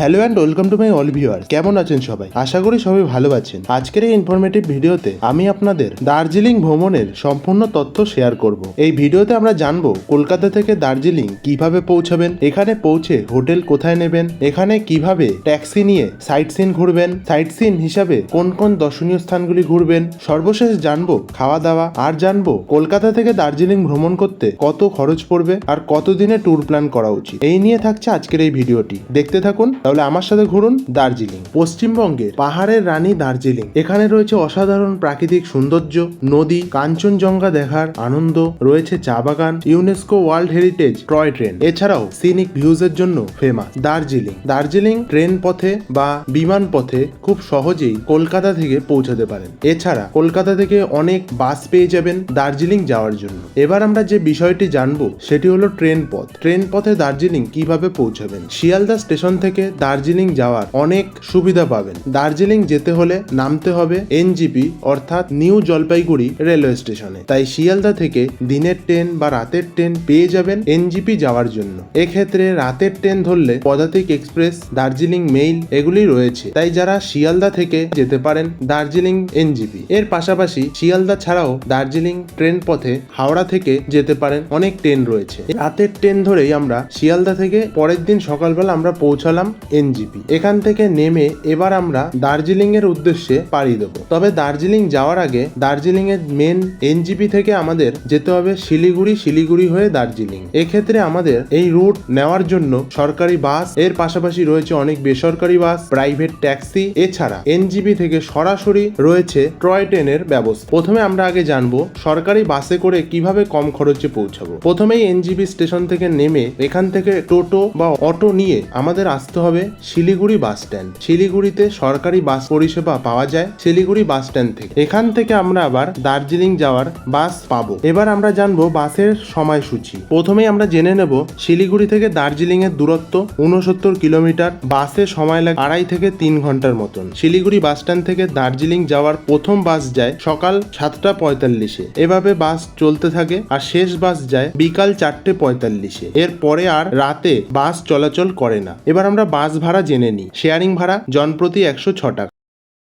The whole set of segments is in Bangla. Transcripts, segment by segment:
Hello and welcome to my all viewer কেমন আছেন সবাই? আশা করি সবাই ভালো আছেন। আজকের এই ইনফরমেটিভ ভিডিওতে আমি আপনাদের দার্জিলিং ভ্রমণের সম্পূর্ণ তথ্য শেয়ার করব। এই ভিডিওতে আমরা জানব কলকাতা থেকে দার্জিলিং কীভাবে পৌঁছাবেন, এখানে পৌঁছে হোটেল কোথায় নেবেন, এখানে কীভাবে ট্যাক্সি নিয়ে সাইট সিন ঘুরবেন সাইট সিন হিসাবে কোন কোন দর্শনীয় স্থানগুলি ঘুরবেন, সর্বশেষ জানব খাওয়া দাওয়া আর জানব কলকাতা থেকে দার্জিলিং ভ্রমণ করতে কত খরচ পড়বে আর কত দিনে ট্যুর প্ল্যান করা উচিত। এই নিয়ে থাকছে আজকের এই ভিডিওটি। দেখতে থাকুন তাহলে আমার সাথে ঘুরুন দার্জিলিং। পশ্চিমবঙ্গের পাহাড়ের রানী দার্জিলিং। এখানে রয়েছে অসাধারণ প্রাকৃতিক সৌন্দর্য, নদী, কাঞ্চনজঙ্ঘা দেখার আনন্দ, রয়েছে চা বাগান UNESCO world heritage toy train এছাড়াও সিনিক ভিউজের জন্য ফেমাস দার্জিলিং। দার্জিলিং ট্রেন পথে বা বিমান পথে খুব সহজেই কলকাতা থেকে পৌঁছাতে পারেন। এছাড়া কলকাতা থেকে অনেক বাস পেয়ে যাবেন দার্জিলিং যাওয়ার জন্য। এবার আমরা যে বিষয়টি জানব, সেটি হলো ট্রেন পথ। ট্রেন পথে দার্জিলিং কীভাবে পৌঁছাবেন? শিয়ালদা স্টেশন থেকে দার্জিলিং যাওয়ার অনেক সুবিধা পাবেন। দার্জিলিং যেতে হলে নামতে হবে এনজিপি, অর্থাৎ নিউ জলপাইগুড়ি রেলওয়ে স্টেশনে। তাই শিয়ালদা থেকে দিনের ট্রেন বা রাতের ট্রেন পেয়ে যাবেন এনজিপি যাওয়ার জন্য। এক্ষেত্রে রাতের ট্রেন ধরলে পদাতিক এক্সপ্রেস, দার্জিলিং মেইল এগুলি রয়েছে। তাই যারা শিয়ালদা থেকে যেতে পারেন, দার্জিলিং এনজিপি। এর পাশাপাশি শিয়ালদা ছাড়াও দার্জিলিং ট্রেন পথে হাওড়া থেকে যেতে পারেন অনেক ট্রেন রয়েছে। রাতের ট্রেন ধরেই আমরা শিয়ালদা থেকে পরের দিন সকালবেলা আমরা পৌঁছালাম এনজিপি। এখান থেকে নেমে এবার আমরা দার্জিলিং এর উদ্দেশ্যে পাড়ি দেব। তবে দার্জিলিং যাওয়ার আগে দার্জিলিং এর মেন এনজিপি থেকে আমাদের যেতে হবে শিলিগুড়ি শিলিগুড়ি হয়ে দার্জিলিং। এক্ষেত্রে আমাদের এই রুট নেওয়ার জন্য সরকারি বাস, এর পাশাপাশি রয়েছে অনেক বেসরকারি বাস প্রাইভেট ট্যাক্সি এছাড়া এনজিপি থেকে সরাসরি রয়েছে টয় ট্রেনের ব্যবস্থা। প্রথমে আমরা আগে জানব সরকারি বাসে করে কীভাবে কম খরচে পৌঁছাবো। প্রথমেই এনজিবি স্টেশন থেকে নেমে এখান থেকে টোটো বা অটো নিয়ে আমাদের আসতে হবে শিলিগুড়ি বাস স্ট্যান্ড। শিলিগুড়িতে সরকারি বাস পরিষেবা পাওয়া যায় শিলিগুড়ি বাস স্ট্যান্ড থেকে। এখান থেকে আমরা আবার দার্জিলিং যাওয়ার বাস পাবো। এবার আমরা জানব বাসের সময়সূচি। প্রথমেই আমরা জেনে নেব শিলিগুড়ি থেকে দার্জিলিং এর দূরত্ব উনসত্তর কিলোমিটার। বাসে সময় লাগে আড়াই থেকে তিন ঘণ্টার মতন। শিলিগুড়ি বাস স্ট্যান্ড থেকে দার্জিলিং যাওয়ার প্রথম বাস যায় সকাল সাতটা পঁয়তাল্লিশে। এভাবে বাস চলতে থাকে আর শেষ বাস যায় বিকাল চারটে পঁয়তাল্লিশে। এর পরে আর রাতে বাস চলাচল করে না। এবার আমরা বাস ভাড়া জেনে নিই শেয়ারিং ভাড়া জনপ্রতি একশো ছ টাকা।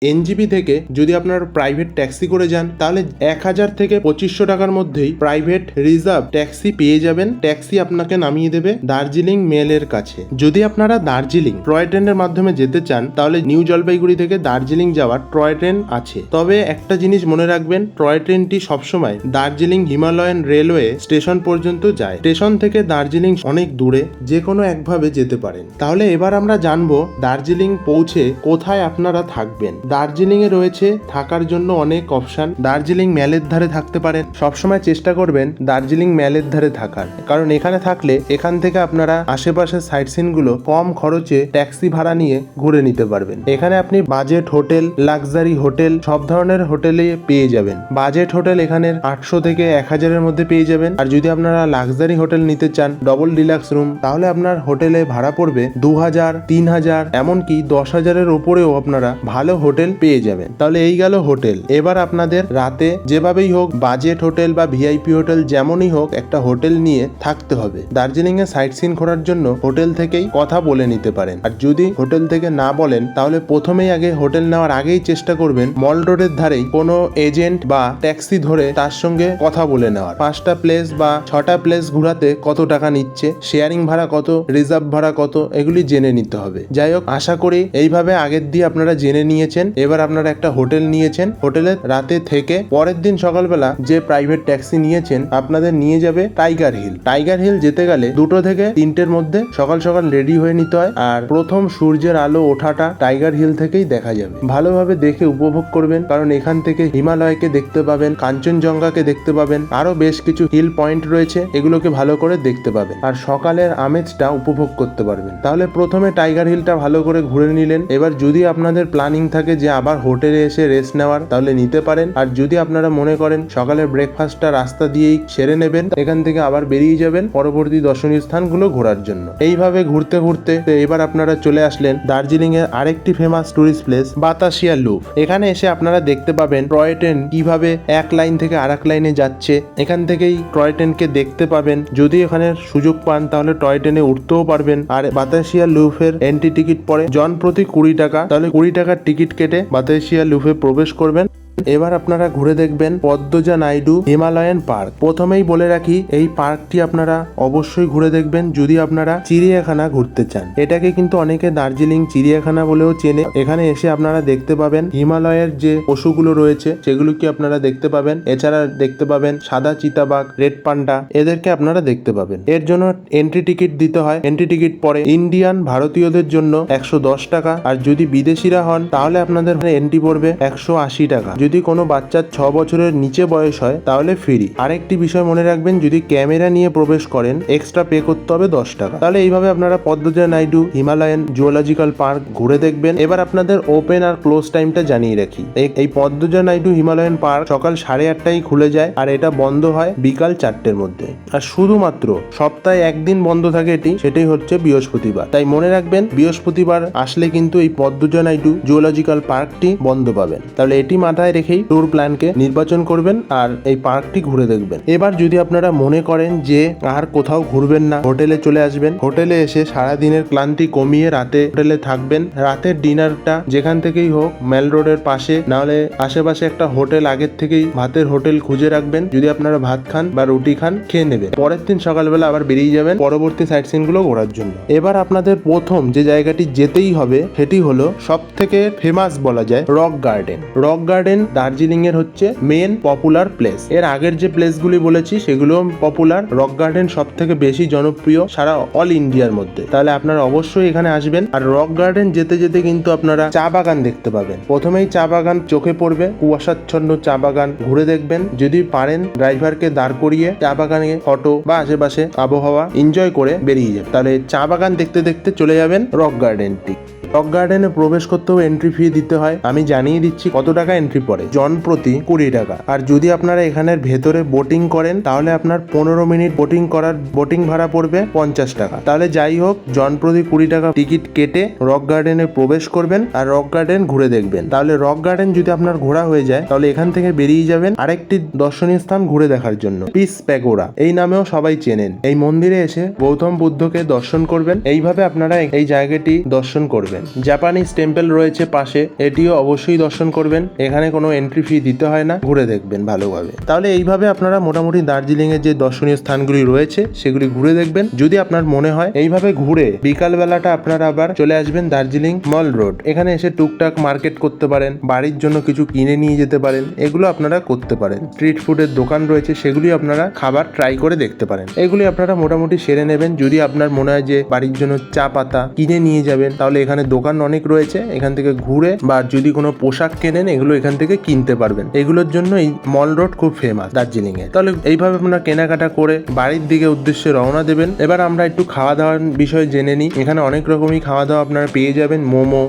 এনজিপি থেকে যদি আপনার প্রাইভেট ট্যাক্সি করে যান, তাহলে এক হাজার থেকে পঁচিশশো টাকার মধ্যেই প্রাইভেট রিজার্ভ ট্যাক্সি পেয়ে যাবেন। ট্যাক্সি আপনাকে নামিয়ে দেবে দার্জিলিং মেলের কাছে। যদি আপনারা দার্জিলিং টয় ট্রেনের মাধ্যমে যেতে চান, তাহলে নিউ জলপাইগুড়ি থেকে দার্জিলিং যাওয়ার টয় ট্রেন আছে। তবে একটা জিনিস মনে রাখবেন টয় ট্রেনটি সবসময় দার্জিলিং হিমালয়ান রেলওয়ে স্টেশন পর্যন্ত যায়। স্টেশন থেকে দার্জিলিং অনেক দূরে, যে কোনো একভাবে যেতে পারেন। তাহলে এবার আমরা জানব দার্জিলিং পৌঁছে কোথায় আপনারা থাকবেন। দার্জিলিং এ রয়েছে থাকার জন্য অনেক অপশন। দার্জিলিং ম্যালের ধারে থাকতে পারেন। সবসময় চেষ্টা করবেন দার্জিলিং ম্যালের ধারে থাকার। কারণ এখানে থাকলে এখান থেকে আপনারা আশেপাশের সাইট সিনগুলো কম খরচে ট্যাক্সি ভাড়া নিয়ে ঘুরে নিতে পারবেন। এখানে আপনি বাজেট হোটেল, লাক্সারি হোটেল সব ধরনের হোটেলে পেয়ে যাবেন। বাজেট হোটেল এখানের আটশো থেকে এক হাজারের মধ্যে পেয়ে যাবেন। আর যদি আপনারা লাক্সারি হোটেল নিতে চান, ডবল ডিলাক্স রুম, তাহলে আপনার হোটেলে ভাড়া পড়বে দু হাজার, তিন হাজার, এমনকি দশ হাজারের ওপরেও আপনারা ভালো হোটেল পেয়ে যাবেন। তাহলে এই গেল হোটেল। এবার আপনাদের রাতে যেভাবেই হোক বাজেট হোটেল বা ভিআইপি হোটেল যেমনই হোক একটা হোটেল নিয়ে থাকতে হবে। দার্জিলিং এ সাইট সিন ঘোরার জন্য হোটেল থেকেই কথা বলে নিতে পারেন। আর যদি হোটেল থেকে না বলেন, তাহলে প্রথমেই আগে হোটেল নেওয়ার আগেই চেষ্টা করবেন মল রোডের ধারেই কোনো এজেন্ট বা ট্যাক্সি ধরে তার সঙ্গে কথা বলে নেওয়ার। পাঁচটা প্লেস বা ছটা প্লেস ঘোরাতে কত টাকা নিচ্ছে, শেয়ারিং ভাড়া কত, রিজার্ভ ভাড়া কত, এগুলি জেনে নিতে হবে। যাই হোক, আশা করি এইভাবে আগের দিয়ে আপনারা জেনে নিয়েছেন। এবার আপনারা একটা হোটেল নিয়েছেন। হোটেলে রাতে থেকে পরের দিন সকালবেলা যে প্রাইভেট ট্যাক্সি নিয়েছেন, আপনাদের নিয়ে যাবে টাইগার হিল টাইগার হিল যেতে গেলে দুটো থেকে তিনটের মধ্যে সকাল সকাল রেডি হয়ে নিতে হয় আর প্রথম সূর্যের আলো ওঠাটা টাইগার হিল থেকেই দেখা যাবে। ভালোভাবে দেখে উপভোগ করবেন, কারণ এখান থেকে হিমালয়কে দেখতে পাবেন, কাঞ্চনজঙ্ঘাকে দেখতে পাবেন আরও বেশ কিছু হিল পয়েন্ট রয়েছে, এগুলোকে ভালো করে দেখতে পাবেন। আর সকালের আমেজটা উপভোগ করতে পারবেন। তাহলে প্রথমে টাইগার হিলটা ভালো করে ঘুরে নিলেন। এবার যদি আপনাদের প্ল্যানিং থাকে যে আবার হোটেলে এসে রেস্ট নেওয়ার, তাহলে নিতে পারেন। আর যদি আপনারা মনে করেন সকালের ব্রেকফাস্টটা রাস্তা দিয়েই সেরে নেবেন, এখান থেকে আবার বেরিয়ে যাবেন পরবর্তী দর্শনীয় স্থানগুলো ঘোরার জন্য। এইভাবে ঘুরতে ঘুরতে এবার আপনারা চলে আসলেন দার্জিলিং এর আরেকটি famous tourist place Batasia loop এখানে এসে আপনারা দেখতে পাবেন টয় ট্রেন কীভাবে এক লাইন থেকে আর এক লাইনে যাচ্ছে। এখান থেকেই টয় ট্রেনকে দেখতে পাবেন। যদি এখানে সুযোগ পান, তাহলে টয় ট্রেনে উঠতেও পারবেন। আর বাতাসিয়া লুফের এন্ট্রি টিকিট পড়ে জন প্রতি কুড়ি টাকা। তাহলে কুড়ি টাকার টিকিট কেটে বাতাসিয়া লুফে প্রবেশ করবেন এবার আপনারা ঘুরে দেখবেন পদ্মজা নাইডু হিমালয়ান পার্ক। প্রথমেই বলে রাখি, এই পার্কটি আপনারা অবশ্যই ঘুরে দেখবেন যদি আপনারা চিড়িয়াখানা ঘুরতে চান। এটাকে কিন্তু অনেকে দার্জিলিং, চিড়িয়াখানা বলেও চেনে। এখানে এসে আপনারা দেখতে পাবেন হিমালয়ের যে পশুগুলো রয়েছে, সেগুলো কি আপনারা দেখতে পাবেন? এছাড়া দেখতে পাবেন সাদা চিতাবাঘ, রেড পান্ডা, এদেরকে আপনারা দেখতে পাবেন। এর জন্য এন্ট্রি টিকিট দিতে হয়। এন্ট্রি টিকিট পরে ইন্ডিয়ান ভারতীয়দের জন্য একশো দশ টাকা। আর যদি বিদেশিরা হন, তাহলে আপনাদের এন্ট্রি পড়বে একশো আশি টাকা। যদি কোনো বাচ্চার ছ বছরের নিচে বয়স হয়, তাহলে ফ্রি আরেকটি বিষয় মনে রাখবেন, যদি ক্যামেরা নিয়ে প্রবেশ করেন এক্সট্রা পে করতে হবে দশ টাকা। তাহলে এইভাবে আপনারা Padmaja Naidu, Himalayan zoological park ঘুরে দেখবেন। এবার আপনাদের ওপেন আর ক্লোজ টাইমটা জানিয়ে রাখি। এই- পদ্মজা নাইডু, হিমালয়ান পার্ক সকাল সাড়ে আটটায় খুলে যায়, আর এটা বন্ধ হয় বিকাল চারটের মধ্যে। আর শুধুমাত্র সপ্তাহে একদিন বন্ধ থাকে এটি, সেটাই হচ্ছে বৃহস্পতিবার। তাই মনে রাখবেন, বৃহস্পতিবার আসলে কিন্তু এই পদ্মজা নাইডু, জুওলজিক্যাল পার্কটি বন্ধ পাবেন। তাহলে এটি মাথায় রেখেই ট্যুর প্ল্যানকে নির্বাচন করবেন আর এই পার্কটি ঘুরে দেখবেন। এবার যদি আপনারা মনে করেন যে আর কোথাও ঘুরবেন না, হোটেলে চলে আসবেন, হোটেলে এসে সারা দিনের ক্লান্তি কমিয়ে রাতে হোটেলে থাকবেন। রাতের ডিনারটা যেখান থেকেই হোক, মেল রোডের পাশে, নাহলে আশেপাশে একটা হোটেল আগের থেকেই ভাতের হোটেল খুঁজে রাখবেন। যদি আপনারা ভাত খান বা রুটি খান, খেয়ে নেবেন। পরের দিন সকালবেলা আবার বেরিয়ে যাবেন পরবর্তী সাইট সিনগুলো ঘোরার জন্য। এবার আপনাদের প্রথম যে জায়গাটি যেতেই হবে, সেটি হলো সব থেকে ফেমাস বলা যায় rock garden rock garden Darjeeling এর হচ্ছে মেন পপুলার প্লেস এর আগের যে প্লেসগুলি বলেছি, সেগুলো পপুলার রক গার্ডেন সব থেকে বেশি জনপ্রিয় সারা অল ইন্ডিয়ার মধ্যে। তাহলে আপনারা অবশ্যই এখানে আসবেন। আর রক গার্ডেন যেতে যেতে কিন্তু আপনারা চা বাগান দেখতে পাবেন। প্রথমেই চা বাগান চোখে পড়বে, কুয়াশাচ্ছন্ন চা বাগান ঘুরে দেখবেন। যদি পারেন ড্রাইভারকে দাঁড় করিয়ে চা বাগানে ফটো বা আশেপাশে আবহাওয়া এনজয় করে বেরিয়ে যাবে তাহলে চা বাগান দেখতে দেখতে চলে যাবেন রক গার্ডেনটি রক গার্ডেনে প্রবেশ করতেও এন্ট্রি ফি দিতে হয়। আমি জানিয়ে দিচ্ছি কত টাকা এন্ট্রি পড়ে। জন প্রতি কুড়ি টাকা। আর যদি আপনারা এখানের ভেতরে বোটিং করেন, তাহলে আপনার পনেরো মিনিট বোটিং করার বোটিং ভাড়া পড়বে পঞ্চাশ টাকা। তাহলে যাই হোক, জন প্রতি কুড়ি টাকা টিকিট কেটে রক গার্ডেনে প্রবেশ করবেন আর রক গার্ডেন ঘুরে দেখবেন। তাহলে রক গার্ডেন যদি আপনার ঘোরা হয়ে যায়, তাহলে এখান থেকে বেরিয়ে যাবেন আরেকটি দর্শনীয় স্থান ঘুরে দেখার জন্য পিস প্যাগোরা এই নামেও সবাই চেনেন। এই মন্দিরে এসে গৌতম বুদ্ধকে দর্শন করবেন। এইভাবে আপনারা এই জায়গাটি দর্শন করবেন। জাপানিজ টেম্পল রয়েছে পাশে। এটিও অবশ্যই দর্শন করবেন। এখানে কোনো এন্ট্রি ফি দিতে হয় না। ঘুরে দেখবেন ভালোভাবে। তাহলে এইভাবে আপনারা মোটামুটি দার্জিলিং এর যে দর্শনীয় স্থানগুলি রয়েছে, সেগুলি ঘুরে দেখবেন। যদি আপনার মনে হয় এইভাবে ঘুরে বিকাল বেলাটা আপনারা আবার চলে আসবেন দার্জিলিং মল রোড। এখানে এসে টুকটাক মার্কেট করতে পারেন, বাড়ির জন্য কিছু কিনে নিয়ে যেতে পারেন। এগুলো আপনারা করতে পারেন। স্ট্রিট ফুডের দোকান রয়েছে, সেগুলি আপনারা খাবার ট্রাই করে দেখতে পারেন। এগুলি আপনারা মোটামুটি সেরে নেবেন। যদি আপনার মনে হয় যে বাড়ির জন্য চা পাতা কিনে নিয়ে যাবেন, তাহলে এখানে দোকান অনেক রয়েছে, এখান থেকে ঘুরে বা যদি কোনো পোশাক কেনেন, এগুলো এখান থেকে কিনতে পারবেন। এগুলোর জন্য এই মল রোড খুব ফেমাস দার্জিলিং এ তাহলে এইভাবে আপনারা কেনাকাটা করে বাড়ির দিকে উদ্দেশ্যে রওনা দেবেন। এবার আমরা একটু খাওয়া দাওয়ার বিষয়ে জেনে নিই। এখানে অনেক রকমই খাওয়া দাওয়া আপনারা পেয়ে যাবেন। মোমো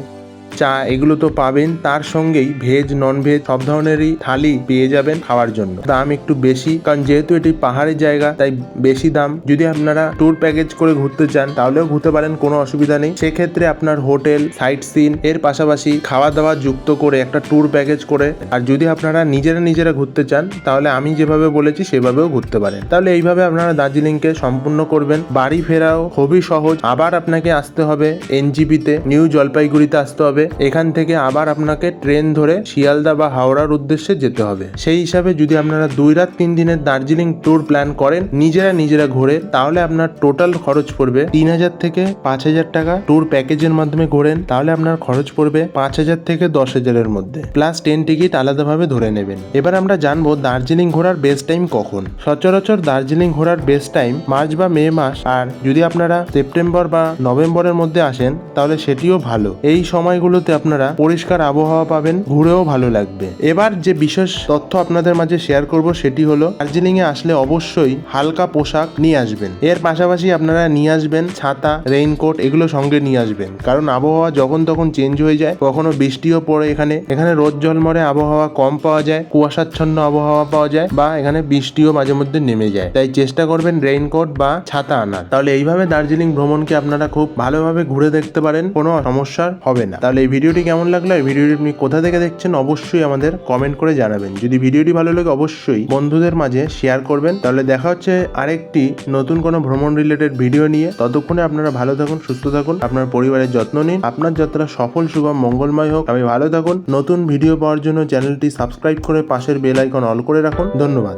চা এগুলো তো পাবেন। তার সঙ্গেই ভেজ নন ভেজ সব ধরনেরই থালি পেয়ে যাবেন খাওয়ার জন্য। দাম একটু বেশি, কারণ যেহেতু এটি পাহাড়ের জায়গা, তাই বেশি দাম। যদি আপনারা ট্যুর প্যাকেজ করে ঘুরতে চান, তাহলেও ঘুরতে পারেন, কোনো অসুবিধা নেই। সেক্ষেত্রে আপনার হোটেল সাইট সিন এর পাশাপাশি খাওয়া দাওয়া যুক্ত করে একটা ট্যুর প্যাকেজ করে। আর যদি আপনারা নিজেরা নিজেরা ঘুরতে চান, তাহলে আমি যেভাবে বলেছি, সেভাবেও ঘুরতে পারেন। তাহলে এইভাবে আপনারা দার্জিলিংকে সম্পূর্ণ করবেন। বাড়ি ফেরাও খুবই সহজ। আবার আপনাকে আসতে হবে এনজিপিতে, নিউ জলপাইগুড়িতে আসতে হবে। এখান থেকে আবার আপনাকে ট্রেন ধরে শিয়ালদা বা হাওড়ার উদ্দেশ্যে যেতে হবে। সেই হিসাবে যদি আপনারা দুই রাত তিন দিনের দার্জিলিং ট্যুর প্ল্যান করেন, নিজেরা নিজেরা ঘোরে, তাহলে আপনার টোটাল খরচ পড়বে তিন হাজার থেকে পাঁচ হাজার টাকা। ট্যুর প্যাকেজের মাধ্যমে ঘোরেন, তাহলে আপনার খরচ পড়বে পাঁচ হাজার থেকে দশ হাজারের মধ্যে। প্লাস ট্রেন টিকিট আলাদাভাবে ধরে নেবেন। এবার আমরা জানব দার্জিলিং ঘোরার বেস্ট টাইম কখন। সচরাচর দার্জিলিং ঘোরার বেস্ট টাইম মার্চ বা মে মাস, আর যদি আপনারা সেপ্টেম্বর বা নভেম্বরের মধ্যে আসেন, তাহলে সেটিও ভালো। এই সময়গুলো জায়গাগুলোতে আপনারা পরিষ্কার আবহাওয়া পাবেন, ঘুরেও ভালো লাগবে। এবার যে বিশেষ তথ্য আপনাদের মাঝে শেয়ার করব সেটি হলো দার্জিলিং এ আসলে অবশ্যই হালকা পোশাক নিয়ে আসবেন। এর পাশাপাশি আপনারা নিয়ে আসবেন ছাতা রেইনকোট এগুলো সঙ্গে নিয়ে আসবেন। কারণ আবহাওয়া যখন তখন চেঞ্জ হয়ে যায়, কখনো বৃষ্টিও পড়ে এখানে। এখানে রোদ জলমরে আবহাওয়া কম পাওয়া যায়, কুয়াশাচ্ছন্ন আবহাওয়া পাওয়া যায় বা এখানে বৃষ্টিও মাঝে মধ্যে নেমে যায়। তাই চেষ্টা করবেন রেইনকোট বা ছাতা আনার। তাহলে এইভাবে দার্জিলিং ভ্রমণকে আপনারা খুব ভালোভাবে ঘুরে দেখতে পারেন, কোনো সমস্যার হবে না। তাহলে এই ভিডিওটি কেমন লাগল, এই ভিডিওটি আপনি কোথা থেকে দেখছেন অবশ্যই আমাদের কমেন্ট করে জানাবেন। যদি ভিডিওটি ভালো লাগে অবশ্যই বন্ধুদের মাঝে শেয়ার করবেন। তাহলে দেখা হচ্ছে আরেকটি নতুন কোনো ভ্রমণ রিলেটেড ভিডিও নিয়ে। ততক্ষণে আপনারা ভালো থাকুন, সুস্থ থাকুন, আপনার পরিবারের যত্ন নিন, আপনার যাত্রা সফল শুভম মঙ্গলময় হোক। আমি ভালো থাকুন, নতুন ভিডিও পাওয়ার জন্য চ্যানেলটি সাবস্ক্রাইব করে পাশের বেল আইকন অল করে রাখুন। ধন্যবাদ।